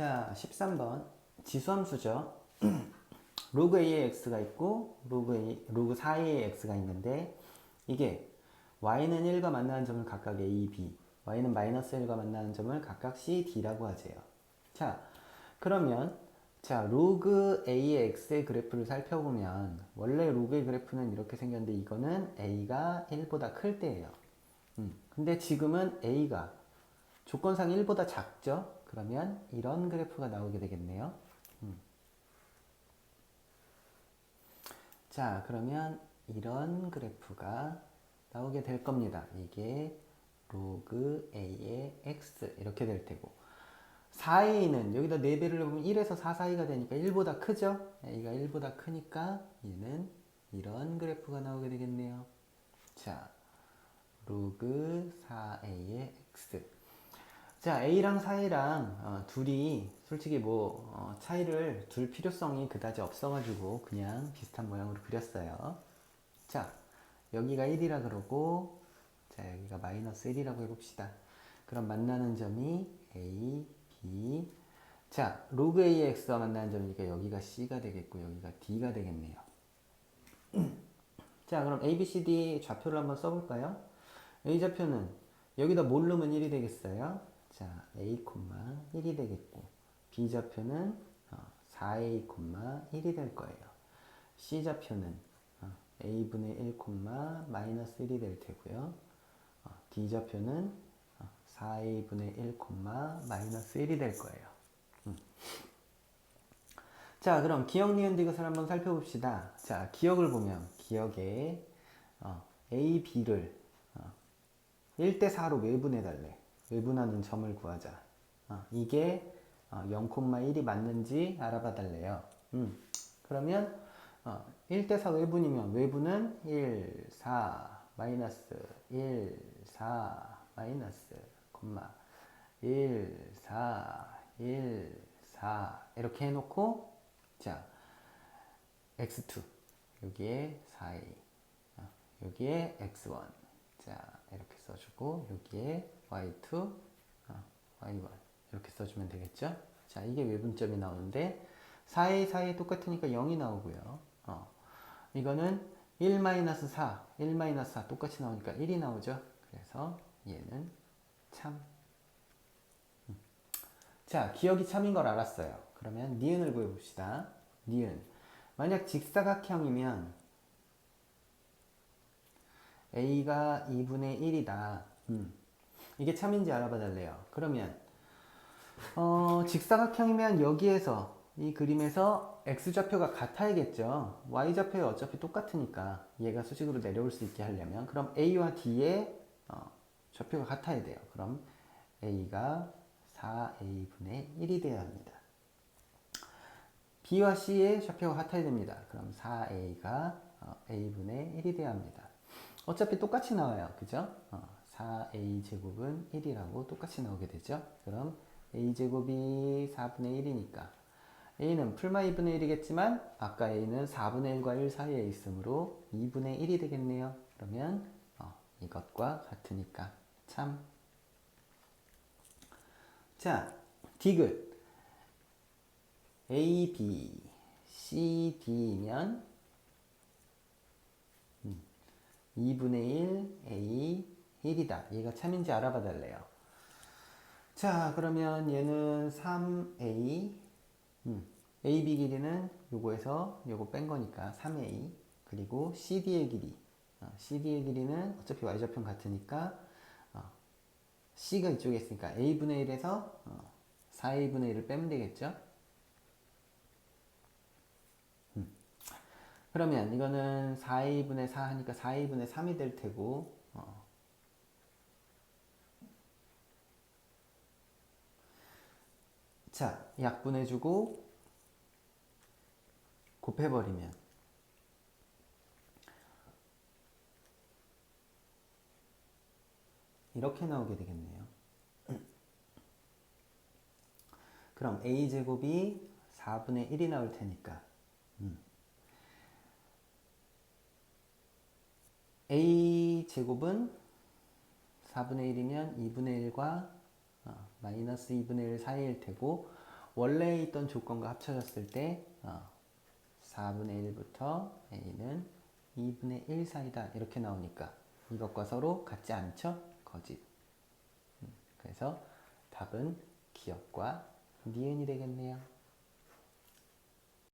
자, 13번. 지수함수죠. 로그 a의 x가 있고 로그 a, 로그 4a의 x가 있는데 이게 y는 1과 만나는 점을 각각 a, b, y는 마이너스 1과 만나는 점을 각각 c, d라고 하재요. 자, 그러면 자, 로그 a의 x의 그래프를 살펴보면 원래 로그의 그래프는 이렇게 생겼는데 이거는 a가 1보다 클 때예요. 음, 근데 지금은 a가 조건상 1보다 작죠? 그러면 이런 그래프가 나오게 되겠네요. 음. 자, 그러면 이런 그래프가 나오게 될 겁니다. 이게 로그 a의 x 이렇게 될 테고 4a는 여기다 4배를 넣으면 1에서 4 사이가 되니까 1보다 크죠? a가 1보다 크니까 얘는 이런 그래프가 나오게 되겠네요. 자, 로그 4a의 x 자, A랑 4A랑 어, 둘이 솔직히 뭐 어, 차이를 둘 필요성이 그다지 없어가지고 그냥 비슷한 모양으로 그렸어요. 자, 여기가 1이라 그러고 자, 여기가 마이너스 1이라고 해봅시다. 그럼 만나는 점이 A, B 자, 로그 A의 X와 만나는 점이니까 여기가 C가 되겠고 여기가 D가 되겠네요. 자, 그럼 A, B, C, D 좌표를 한번 써볼까요? A 좌표는 여기다 뭘 넣으면 1이 되겠어요? 자, A, 1이 되겠고 B 좌표는 어, 4A, 1이 될 거예요. C 좌표는 어, A분의 1, 마이너스 1이 될 테고요. 어, D 좌표는 어, 4A분의 1, 마이너스 1이 될 거예요. 음. 자, 그럼 기억, 니은, 디귿을 한번 살펴봅시다. 자, 기억을 보면 기억에 어, A, B를 어, 1대 4로 외분해 달래. 외분하는 점을 구하자. 어, 이게 어, 0,1이 맞는지 알아봐 달래요. 음, 그러면 어, 1대4 외분이면 외분은 1, 4, 마이너스 1, 4, 마이너스, 콤마. 1, 4, 1, 4 이렇게 해놓고 자 x2 여기에 4a 어, 여기에 x1 자 이렇게 써주고 여기에 y2 어, y1 이렇게 써주면 되겠죠 자 이게 외분점이 나오는데 4a 4a 똑같으니까 0이 나오고요 어, 이거는 1-4 1-4 똑같이 나오니까 1이 나오죠 그래서 얘는 참 음. 자, 기억이 참인 걸 알았어요. 그러면 니은을 구해봅시다. 니은. 만약 직사각형이면 a가 2분의 1이다. 음. 이게 참인지 알아봐 달래요. 그러면 어, 직사각형이면 여기에서 이 그림에서 x좌표가 같아야겠죠. y좌표에 어차피 똑같으니까 얘가 수직으로 내려올 수 있게 하려면 그럼 a와 d의 어, 좌표가 같아야 돼요. 그럼 a가 4a분의 1이 되어야 합니다. b와 c의 좌표가 같아야 됩니다. 그럼 4a가 어, a분의 1이 되어야 합니다. 어차피 똑같이 나와요. 그죠? 어, 4a 제곱은 1이라고 똑같이 나오게 되죠. 그럼 a 제곱이 4분의 1이니까 a는 풀마 2분의 1이겠지만 아까 a는 4분의 1과 1 사이에 있으므로 2분의 1이 되겠네요. 그러면 어, 이것과 같으니까 참. 자, 디귿 a, b, c, d면 2분의 1, a, 1이다. 얘가 참인지 알아봐 달래요. 자, 그러면 얘는 3a, 음, AB 길이는 요거에서 요거 뺀 거니까 3a, 그리고 CD의 길이, 어, CD의 길이는 어차피 y좌편 같으니까 어, C가 이쪽에 있으니까 a분의 1에서 어, 4a분의 1을 빼면 되겠죠? 음. 그러면 이거는 4a분의 4 하니까 4a분의 3이 될 테고 어, 자, 약분해주고 곱해버리면 이렇게 나오게 되겠네요. 그럼 a제곱이 4분의 1이 나올 테니까 음. a제곱은 4분의 1이면 2분의 1과 어, 마이너스 2분의 1 사이일 테고 원래 있던 조건과 합쳐졌을 때 어, 4분의 1부터 a는 2분의 1 사이다 이렇게 나오니까 이것과 서로 같지 않죠? 거짓. 음, 그래서 답은 기억과 니은이 되겠네요.